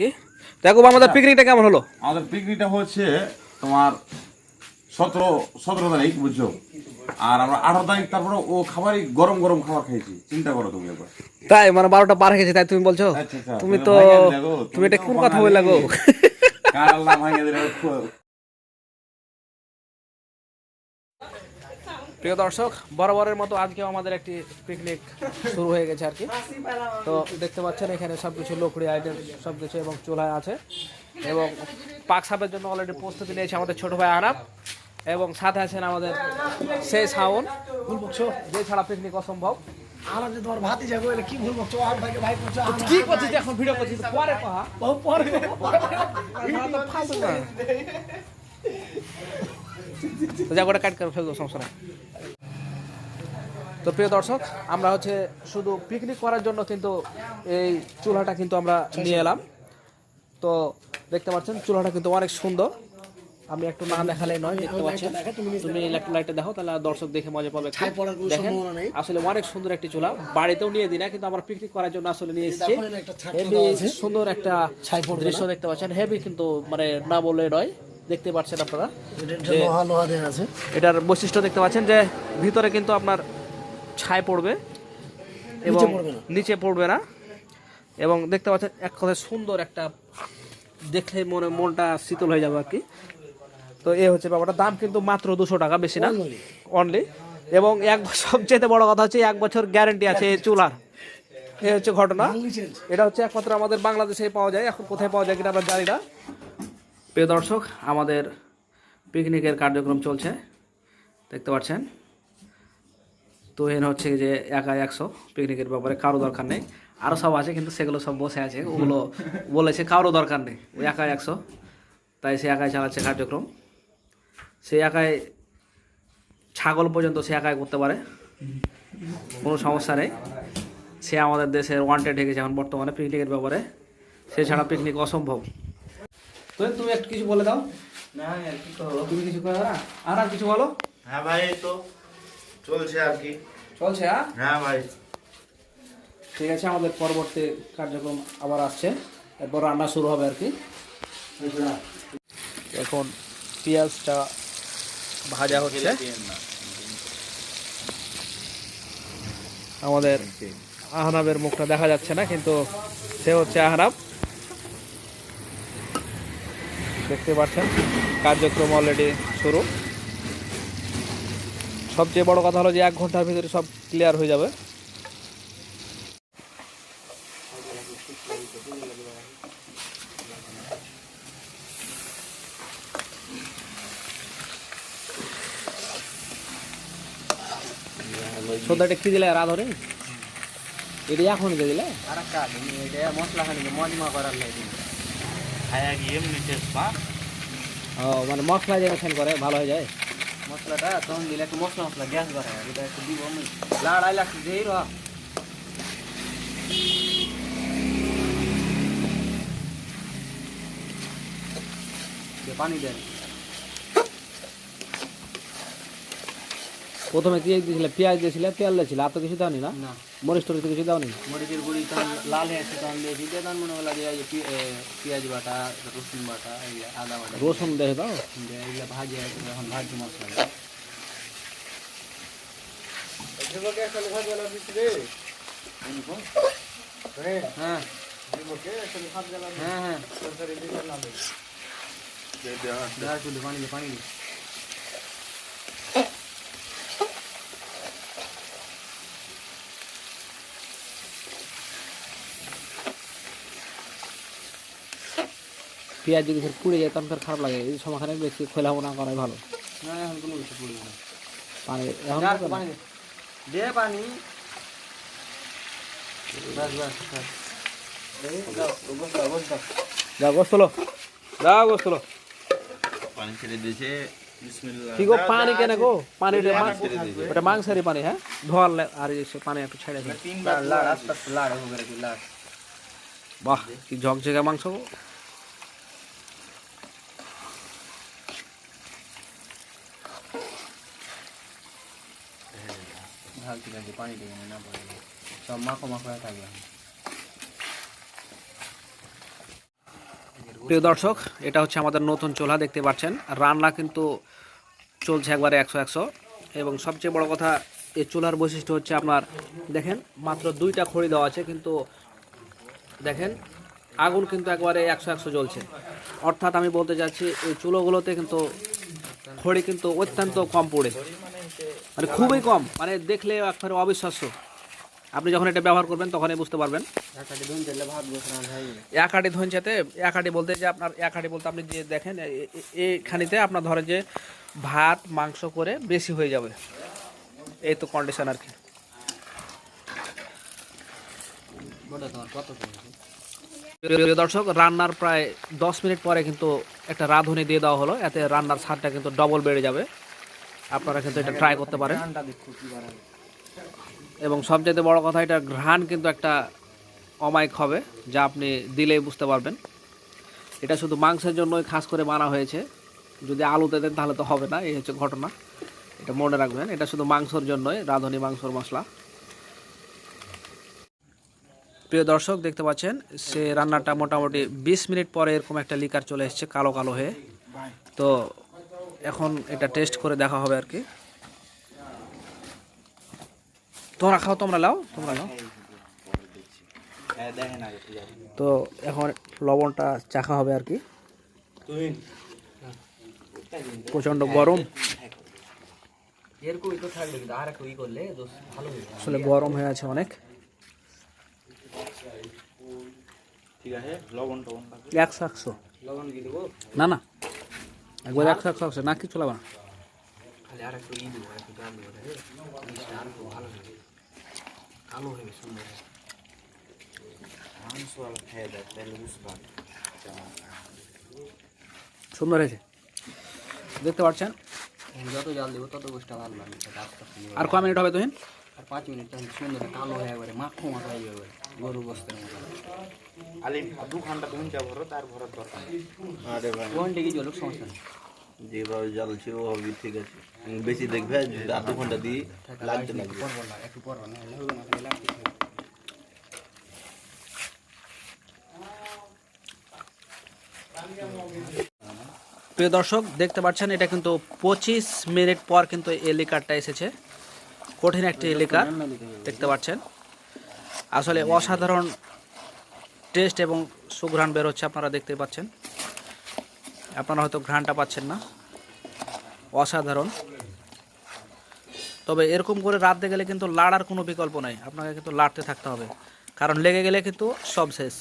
কি? দেখো আমাদের পিকনিকটা কেমন হলো? আমাদের পিকনিকটা হচ্ছে তোমার সতেরো সতেরো তারিখ বুঝছ? আর আমরা আঠারো তারিখ তারপরে ও খাবারই গরম গরম খাবার খেয়েছি চিন্তা করো তুমি একবার। তাই? মানে বারোটা পার হয়ে তাই তুমি বলছো? আচ্ছা, আচ্ছা, তুমি তো তুমি এটা কোন কথা বলে লাগো কার আল্লাহ প্রিয় দর্শক বরাবরের মতো আজকেও আমাদের একটি পিকনিক শুরু হয়ে গেছে আর কি। তো দেখতে পাচ্ছেন এখানে সবকিছু লোকড়ি আইটেম সবকিছু এবং চুলায় আছে। এবং পাক সাপের জন্য অলরেডি প্রস্তুতি নিয়েছে আমাদের ছোট ভাই আনাপ এবং সাথে আছেন আমাদের সেই সাউন যে ছাড়া পিকনিক অসম্ভব। আমার যে করে কাট করে ফেলব সমস্যা নেই। তো প্রিয় দর্শক আমরা হচ্ছে শুধু পিকনিক করার জন্য কিন্তু এই চুলাটা কিন্তু আমরা নিয়ে এলাম। তো দেখতে পাচ্ছেন চুলাটা কিন্তু অনেক সুন্দর। আমি একটু না দেখালে নয় দেখতে পাচ্ছেন। তুমি একটু লাইটটা দেখো তাহলে দর্শক দেখে মজা পাবে। দেখেন আসলে অনেক সুন্দর একটি চুলা। বাড়িতেও নিয়ে দিই না কিন্তু আমরা পিকনিক করার জন্য আসলে নিয়ে এসেছি। হেভি সুন্দর একটা ছাই দৃশ্য দেখতে পাচ্ছেন। হেভি কিন্তু মানে না বলে নয় দেখতে পাচ্ছেন আপনারা। এটার বৈশিষ্ট্য দেখতে পাচ্ছেন যে ভিতরে কিন্তু আপনার ছাই পড়বে এবং নিচে পড়বে না। এবং দেখতে পাচ্ছেন এক কথায় সুন্দর একটা দেখলে মনে মনটা শীতল হয়ে যাবে আর কি। তো এ হচ্ছে ব্যাপারটা। দাম কিন্তু মাত্র দুশো টাকা বেশি না। অনলি এবং এক সবচেয়ে বড় কথা হচ্ছে এক বছর গ্যারেন্টি আছে এই চুলার। এ হচ্ছে ঘটনা। এটা হচ্ছে একমাত্র আমাদের বাংলাদেশে পাওয়া যায়। এখন কোথায় পাওয়া যায় কিনা আমরা জানি না। প্রিয় দর্শক আমাদের পিকনিকের কার্যক্রম চলছে। দেখতে পাচ্ছেন তো এখানে হচ্ছে যে একা একশো পিকনিকের ব্যাপারে কারও দরকার নেই। আরও সব আছে, কিন্তু সেগুলো সব বসে আছে। ওগুলো বলেছে কারও দরকার নেই। ওই একা একশো, তাই সে একাই চালাচ্ছে কার্যক্রম। সে একাই ছাগল পর্যন্ত সে একাই করতে পারে। কোনো সমস্যা নেই। সে আমাদের দেশের ওয়ান্টেড হয়ে গেছে এখন বর্তমানে পিকনিকের ব্যাপারে। সে ছাড়া পিকনিক অসম্ভব। তো তুমি একটু কিছু বলে দাও। তুমি কিছু আর কিছু বলো। হ্যাঁ ভাই তো চলছে আর কি। চলছে হ্যাঁ? হ্যাঁ ভাই। ঠিক আছে আমাদের পরবর্তী কার্যক্রম আবার আসছে। এরপর রান্না শুরু হবে আর কি। এখন পেঁয়াজটা ভাজা হচ্ছে। আমাদের আহনাবের মুখটা দেখা যাচ্ছে না কিন্তু সে হচ্ছে আহনাব। দেখতে পাচ্ছেন কার্যক্রম অলরেডি শুরু। সবচেয়ে বড় কথা হলো যে এক ঘণ্টার ভিতরে সব ক্লিয়ার হয়ে যাবে। সন্ধ্যাটা কি দিলে রাত ধরে এটা এখন দিয়ে দিলে? আর একটা এটা মশলা খানি মজমা করার লাগে। খায়া গিয়ে এমনি টেস্ট পা ও মানে মশলা যে মেশান করে ভালো হয়ে যায়? মশলাটা, তখন দিলে একটু মশলা মশলা, গ্যাস করে এটা একটু দিব আমি। লাড়াই লাগছে যেই রা। পানি দেন। প্রথমে কি দিয়েছিলে পেঁয়াজ দিয়েছিলে তেল দিয়েছিলে আর তো কিছু দাওনি না? না। মরিচ টরিচ তো কিছু দাওনি? মরিচের গুঁড়ি তখন লাল হয়ে আছে তখন দিয়েছি দিয়ে তখন মনে হলো যে এই যে পি- এ, পেঁয়াজ বাটা রসুন বাটা এইগুলা আদা বাটা। রসুন দেখে দাও দিয়ে এইগুলা ভাজে এখন ভাজছি মশলা হ্যাঁ। হ্যাঁ। হ্যাঁ দেওয়ার চুলি পানি দে পানি পেঁয়াজ যদি ফের পুড়ে যায় তখন ফের খারাপ লাগে এই সময়খানে বেশি খোলা না করাই ভালো। না এখন কোনো কিছু পড়বে না। পানি এখন যা, একটু পানি দে। দে পানি। বাস বাস বাস এই, যাও, বস যাও, বস যাও। যা গোস তোলো। যা গোস তোলো। পানি ছেড়ে দিয়েছে। বিসমিল্লাহ। কি গো পানি কেন গো? পানি ওটা মাংস ওটা মাংসেরই পানি হ্যাঁ? ধোয়ার লে- আর এই সে পানি একটু ছেড়ে দিন লাড়, লাড়, আস্তে আস্তে লাড়, ও করে কি লাড়। বাহ কি ঝকঝকে মাংস গো। থাকবে, পানি দেবে না, না পড়ে। সব মাখো হয়ে থাকবে। প্রিয় দর্শক এটা হচ্ছে আমাদের নতুন চুলা দেখতে পাচ্ছেন। রান্না কিন্তু চলছে একবারে একশো একশো। এবং সবচেয়ে বড় কথা এই চুলার বৈশিষ্ট্য হচ্ছে আপনার দেখেন মাত্র দুইটা খড়ি দেওয়া আছে কিন্তু দেখেন আগুন কিন্তু একবারে একশো একশো জ্বলছে। অর্থাৎ আমি বলতে চাচ্ছি এই চুলোগুলোতে কিন্তু খড়ি কিন্তু অত্যন্ত কম পড়ে। মানে খুবই কম। মানে দেখলে একবারে অবিশ্বাস্য। আপনি যখন এটা ব্যবহার করবেন, তখনই বুঝতে পারবেন। এক আটি ধনচাতে এক আটি বলতে যে আপনার, এক আটি বলতে আপনি যে দেখেন এইখানিতে আপনার ধরেন যে ভাত, মাংস করে বেশি হয়ে যাবে। এই তো কন্ডিশন আর কি। দর্শক, রান্নার প্রায় দশ মিনিট পরে কিন্তু একটা রাঁধুনি দিয়ে দেওয়া হলো। এতে রান্নার স্বাদটা কিন্তু ডবল বেড়ে যাবে। আপনারা কিন্তু এটা ট্রাই করতে পারেন। এবং সবচেয়ে বড় কথা এটা ঘ্রাণ কিন্তু একটা অমায়িক হবে, যা আপনি দিলেই বুঝতে পারবেন। এটা শুধু মাংসের জন্যই খাস করে বানা হয়েছে। যদি আলুতে দেন, তাহলে তো হবে না, এই হচ্ছে ঘটনা। এটা মনে রাখবেন, এটা শুধু মাংসর জন্যই, রাঁধুনি মাংসর মশলা। প্রিয় দর্শক, দেখতে পাচ্ছেন, সে রান্নাটা মোটামুটি বিশ মিনিট পরে এরকম একটা লিকার চলে এসছে, কালো কালো হয়ে। তো এখন এটা টেস্ট করে দেখা হবে আর কি। তোমরা খাও তোমরা লাও তোমরা লাও তো এখন লবণটা চাখা হবে আর কি। প্রচণ্ড গরম। আসলে গরম হয়ে আছে অনেক। ঠিক আছে লবণ একশো একশো না না। একবার একশো একশো না কিছু লাগবে না। খালি আর একটু ই দেবো একটু জাল দেবো আর একটু ভালো হবে কালো হবে সুন্দর। খেয়ে দেয় তাহলে সুন্দর হয়েছে। দেখতে পাচ্ছেন? যত জাল দেবো তত গোষ্ঠটা ভালো লাগবে। আর ক মিনিট হবে তুহিন? আর পাঁচ মিনিট সুন্দর কালো হয়ে একবারে মাখো মাখো হয়ে যাবে গরু মতো। আলি দু ঘণ্টা তুমি যা ভরো তার ভরার দরকার আরে ভাই। থেকে জলক সমস্যা নেই। যেভাবে জ্বালছে ওভাবে ঠিক আছে। বেশি দেখবে আর দু ঘণ্টা দিয়ে লাগতে লাগবে পরবো না একটু পরবো না হলে না প্রিয় দর্শক দেখতে পাচ্ছেন এটা কিন্তু পঁচিশ মিনিট পর কিন্তু এই লিকারটা এসেছে। কঠিন একটি লিকার দেখতে পাচ্ছেন। আসলে অসাধারণ টেস্ট এবং সুঘ্রাণ বেরোচ্ছে আপনারা দেখতে পাচ্ছেন। আপনারা হয়তো ঘ্রাণটা পাচ্ছেন না। অসাধারণ। তবে এরকম করে রাঁধতে গেলে কিন্তু লাড়ার কোনো বিকল্প নাই, আপনাকে কিন্তু লাড়তে থাকতে হবে। কারণ লেগে গেলে কিন্তু সব শেষ।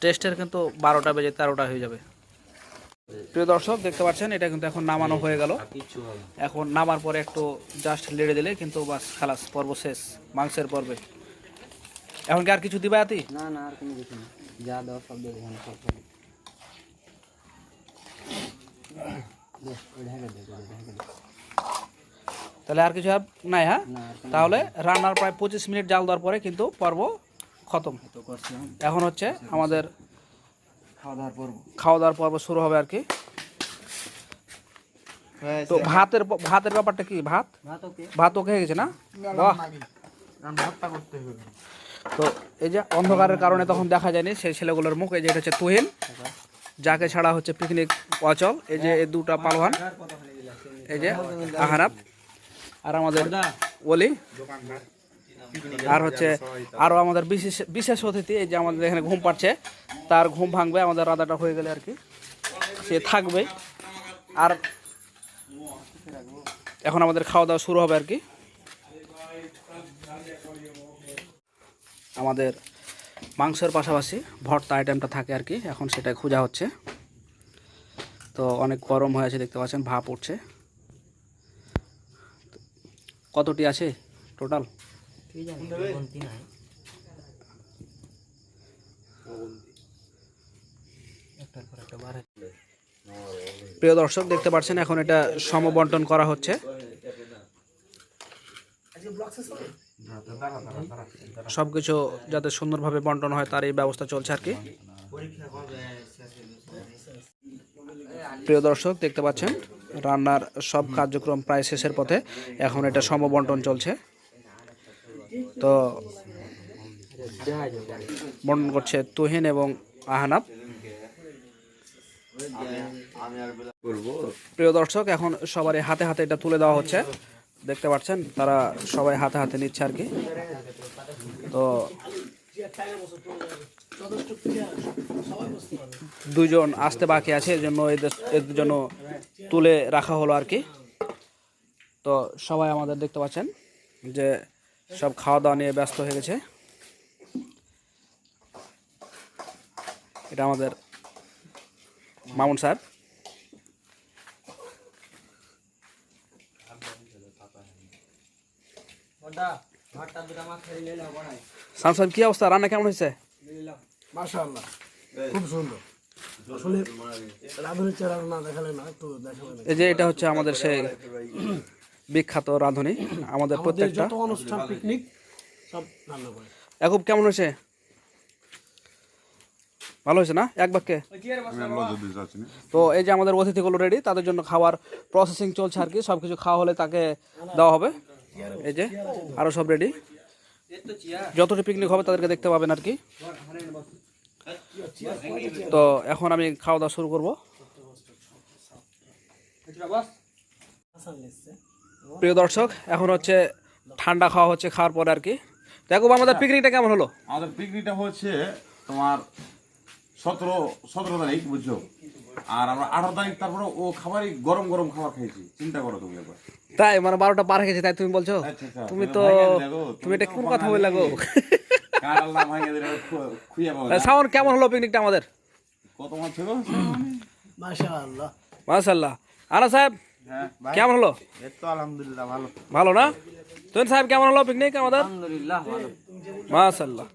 টেস্টের কিন্তু বারোটা বেজে তেরোটা হয়ে যাবে। প্রিয় দর্শক, দেখতে পাচ্ছেন, এটা কিন্তু এখন নামানো হয়ে গেল। এখন নামার পরে একটু জাস্ট লেড়ে দিলে কিন্তু বাস খালাস, পর্ব শেষ, মাংসের পর্বে। এখন কি আর কিছু দিবে আতি না না আর কোনো কিছু না। যা দেওয়া সব দিয়ে দেবেন সব সব দে, দে, দে। তাহলে আর কিছু আর নাই হ্যাঁ? তাহলে রান্নার প্রায় পঁচিশ মিনিট জাল দেওয়ার পরে কিন্তু পর্ব খতম। এখন। হচ্ছে আমাদের খাওয়া দাওয়ার পর্ব। খাওয়া দাওয়ার পর্ব শুরু হবে আর কি। তো ভাতের ভাতের ব্যাপারটা কি? ভাত? ভাত ওকে। ভাত ওকে হয়ে গেছে না? বাহ। তো এই যে অন্ধকারের কারণে তখন দেখা যায়নি, সেই ছেলেগুলোর মুখ, এই যে এটা হচ্ছে তুহিন। যাকে ছাড়া হচ্ছে পিকনিক অচল। এই যে এই দুটা পালোয়ান, এই যে আহারাব আর আমাদের ওলি। আর হচ্ছে আরও আমাদের বিশেষ বিশেষ অতিথি, এই যে আমাদের এখানে ঘুম পাচ্ছে তার ঘুম ভাঙবে, আমাদের রাধাটা হয়ে গেলে আর কি। সে থাকবে আর এখন আমাদের খাওয়া দাওয়া শুরু হবে আর কি। আমাদের মাংসের পাশাপাশি ভর্তা আইটেমটা থাকে আর কি। এখন সেটা খোঁজা হচ্ছে। তো অনেক গরম হয়ে আছে, দেখতে পাচ্ছেন, ভাপ উঠছে। কতটি আছে টোটাল প্রিয় দর্শক, দেখতে পাচ্ছেন, এখন এটা সমবন্টন করা হচ্ছে। সব কিছু যাতে সুন্দরভাবে বন্টন হয়, তার এই ব্যবস্থা চলছে আর কি। প্রিয় দর্শক, দেখতে পাচ্ছেন, রান্নার সব কার্যক্রম প্রায় শেষের পথে। এখন এটা সমবন্টন চলছে। তো বন্টন করছে তুহিন এবং আহানাব। প্রিয় দর্শক, এখন সবারই হাতে হাতে এটা তুলে দেওয়া হচ্ছে। দেখতে পাচ্ছেন, তারা সবাই হাতে হাতে নিচ্ছে আর কি। তো দুজন আসতে বাকি আছে, এই জন্য এদের জন্য তুলে রাখা হলো আর কি। তো সবাই আমাদের দেখতে পাচ্ছেন যে সব খাওয়া দাওয়া নিয়ে ব্যস্ত হয়ে গেছে। এটা আমাদের মামুন স্যার। সাম সাহেব কি অবস্থা? রান্না কেমন হয়েছে? মাশাআল্লাহ। খুব সুন্দর। আসলে রাধুনির চেহারা না দেখালে না একটু দেখালে এই যে এটা হচ্ছে আমাদের সেই বিখ্যাত রাঁধুনি। আমাদের প্রত্যেকটা। যত অনুষ্ঠান পিকনিক সব রান্না করে। একুব কেমন হয়েছে? ভালো হয়েছে না? এক বাক্যে। তো এই যে আমাদের অতিথিগুলো রেডি তাদের জন্য খাবার প্রসেসিং চলছে আর কি। সব কিছু খাওয়া হলে তাকে দেওয়া হবে। এই যে আরও সব রেডি যতটা পিকনিক হবে তাদেরকে দেখতে পাবেন আর কি। তো এখন আমি খাওয়া দাওয়া শুরু করব। প্রিয় দর্শক, এখন হচ্ছে ঠান্ডা খাওয়া হচ্ছে, খাওয়ার পরে আর কি। দেখো আমাদের পিকনিকটা কেমন হলো? আমাদের পিকনিকটা হচ্ছে তোমার সতেরো সতেরো তারিখ, বুঝছ? আর আমরা আঠারো তারিখ তারপরে ও খাবারই গরম গরম খাবার খাইছি চিন্তা করো তুমি একবার। তাই মানে বারোটা পার হয়ে গেছে তাই তুমি বলছো? আচ্ছা, আচ্ছা। তুমি তুমি তো তুমি তুমি এটা কোন কথা বললে গো। কার আল্লাহ ভাঙে দিলে খু- খুইয়া পাবে না। সাউন্ড কেমন হলো পিকনিকটা আমাদের? কত মাছ ছিল? মাশাআল্লাহ। মাশাল্লাহ আনা সাহেব কেমন হলো? আলহামদুলিল্লাহ ভালো। ভালো না? তুই সাহেব কেমন হলো পিকনিক আমাদের? মাশাল্লাহ